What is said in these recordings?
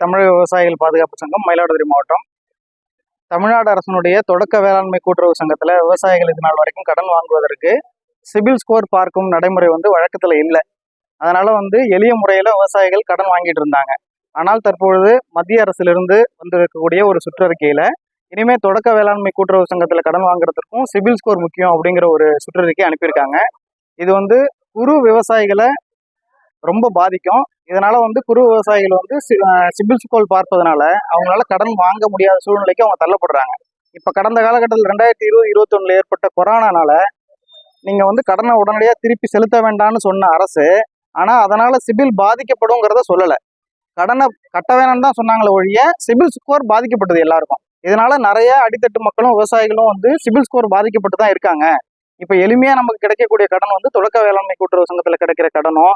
தமிழக விவசாயிகள் பாதுகாப்பு சங்கம் மயிலாடுதுறை மாவட்டம். தமிழ்நாடு அரசனுடைய தொடக்க வேளாண்மை கூட்டுறவு சங்கத்தில் விவசாயிகள் இது நாள் வரைக்கும் கடன் வாங்குவதற்கு சிபில் ஸ்கோர் பார்க்கும் நடைமுறை வந்து வழக்கத்தில் இல்லை. அதனால வந்து எளிய முறையில் விவசாயிகள் கடன் வாங்கிட்டு இருந்தாங்க. ஆனால் தற்பொழுது மத்திய அரசிலிருந்து வந்திருக்கக்கூடிய ஒரு சுற்றறிக்கையில் இனிமேல் தொடக்க வேளாண்மை கூட்டுறவு சங்கத்தில் கடன் வாங்குறதுக்கும் சிபில் ஸ்கோர் முக்கியம் அப்படிங்கிற ஒரு சுற்றறிக்கை அனுப்பியிருக்காங்க. இது வந்து குறு விவசாயிகளை ரொம்ப பாதிக்கும். இதனால வந்து குறு விவசாயிகள் வந்து சி- சிபில் ஸ்கோர் பார்ப்பதனால அவங்களால கடன் வாங்க முடியாத சூழ்நிலைக்கு அவங்க தள்ளப்படுறாங்க. இப்போ கடந்த காலகட்டத்தில் ரெண்டாயிரத்தி இருபது இருபத்தொன்னுல ஏற்பட்ட கொரோனானால நீங்க வந்து கடனை உடனடியாக திருப்பி செலுத்த வேண்டாம்னு சொன்ன அரசு ஆனா அதனால சிபில் பாதிக்கப்படுங்கிறத சொல்லலை. கடனை கட்ட வேணாம்னு தான் சொன்னாங்களே ஒழிய சிபில் ஸ்கோர் பாதிக்கப்பட்டது எல்லாருக்கும். இதனால நிறைய அடித்தட்டு மக்களும் விவசாயிகளும் வந்து சிபில் ஸ்கோர் பாதிக்கப்பட்டு தான் இருக்காங்க. இப்போ எளிமையாக நமக்கு கிடைக்கக்கூடிய கடன் வந்து தொடக்க வேளாண்மை கூட்டுறவு சங்கத்தில் கிடைக்கிற கடனும்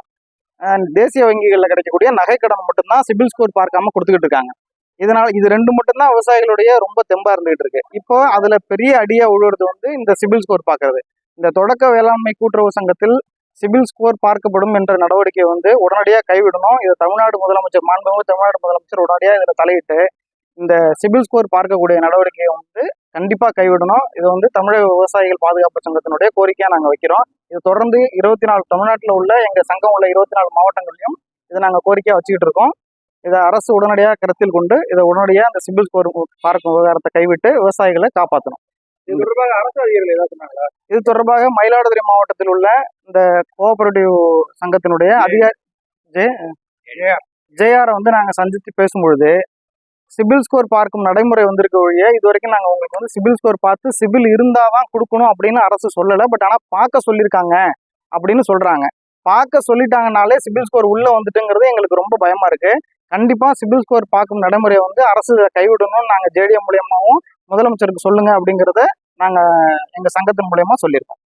தேசிய வங்கிகளில் கிடைக்கக்கூடிய நகை கடன் மட்டும்தான் சிபில் ஸ்கோர் பார்க்காம கொடுத்துக்கிட்டு இருக்காங்க. இதனால் இது ரெண்டு மட்டும்தான் விவசாயிகளுடைய ரொம்ப தெம்பாக இருந்துகிட்டு இருக்கு. இப்போ அதில் பெரிய அடியாக உழுவுறது வந்து இந்த சிபில் ஸ்கோர் பார்க்கறது. இந்த தொடக்க வேளாண்மை கூட்டுறவு சங்கத்தில் சிபில் ஸ்கோர் பார்க்கப்படும் என்ற நடவடிக்கை வந்து உடனடியாக கைவிடணும். இதை தமிழ்நாடு முதலமைச்சர் மாண்புமிகு தமிழ்நாடு முதலமைச்சர் உடனடியாக இதில் தலையிட்டு இந்த சிபில் ஸ்கோர் பார்க்கக்கூடிய நடவடிக்கையை வந்து கண்டிப்பா கைவிடணும். இது வந்து தமிழக விவசாயிகள் பாதுகாப்பு சங்கத்தினுடைய கோரிக்கையா நாங்க வைக்கிறோம். இது தொடர்ந்து இருபத்தி நாலு தமிழ்நாட்டில் உள்ள எங்க சங்கம் உள்ள இருபத்தி நாலு மாவட்டங்களையும் இதை நாங்க கோரிக்கையா வச்சுக்கிட்டு இருக்கோம். இதை அரசு உடனடியாக கருத்தில் கொண்டு இதை உடனடியாக இந்த சிபில் ஸ்கோர் பார்க்கும் விவகாரத்தை கைவிட்டு விவசாயிகளை காப்பாற்றணும் இது தொடர்பாக அரசு அதிகாரிகள் ஏதாவது சொன்னாங்களா? இது தொடர்பாக மயிலாடுதுறை மாவட்டத்தில் உள்ள இந்த கோஆபரேட்டிவ் சங்கத்தினுடைய அதிகாரி ஜேஆரை வந்து நாங்க சந்தித்து பேசும்பொழுது சிபில் ஸ்கோர் பார்க்கும் நடைமுறை வந்திருக்க ஒழிய இது வரைக்கும் நாங்கள் உங்களுக்கு வந்து சிபில் ஸ்கோர் பார்த்து சிபில் இருந்தால் தான் கொடுக்கணும் அப்படின்னு அரசு சொல்லலை. பட் ஆனால் பார்க்க சொல்லியிருக்காங்க அப்படின்னு சொல்கிறாங்க பார்க்க சொல்லிட்டாங்கனாலே சிபில் ஸ்கோர் உள்ளே வந்துட்டுங்கிறது எங்களுக்கு ரொம்ப பயமாக இருக்குது கண்டிப்பாக சிபில் ஸ்கோர் பார்க்கும் நடைமுறையை வந்து அரசு கைவிடணும்னு நாங்கள் ஜேடிஎம் மூலியமாகவும் முதலமைச்சருக்கு சொல்லுங்கள் அப்படிங்கிறத நாங்கள் எங்கள் சங்கத்தின் மூலயமா சொல்லியிருக்கோம்.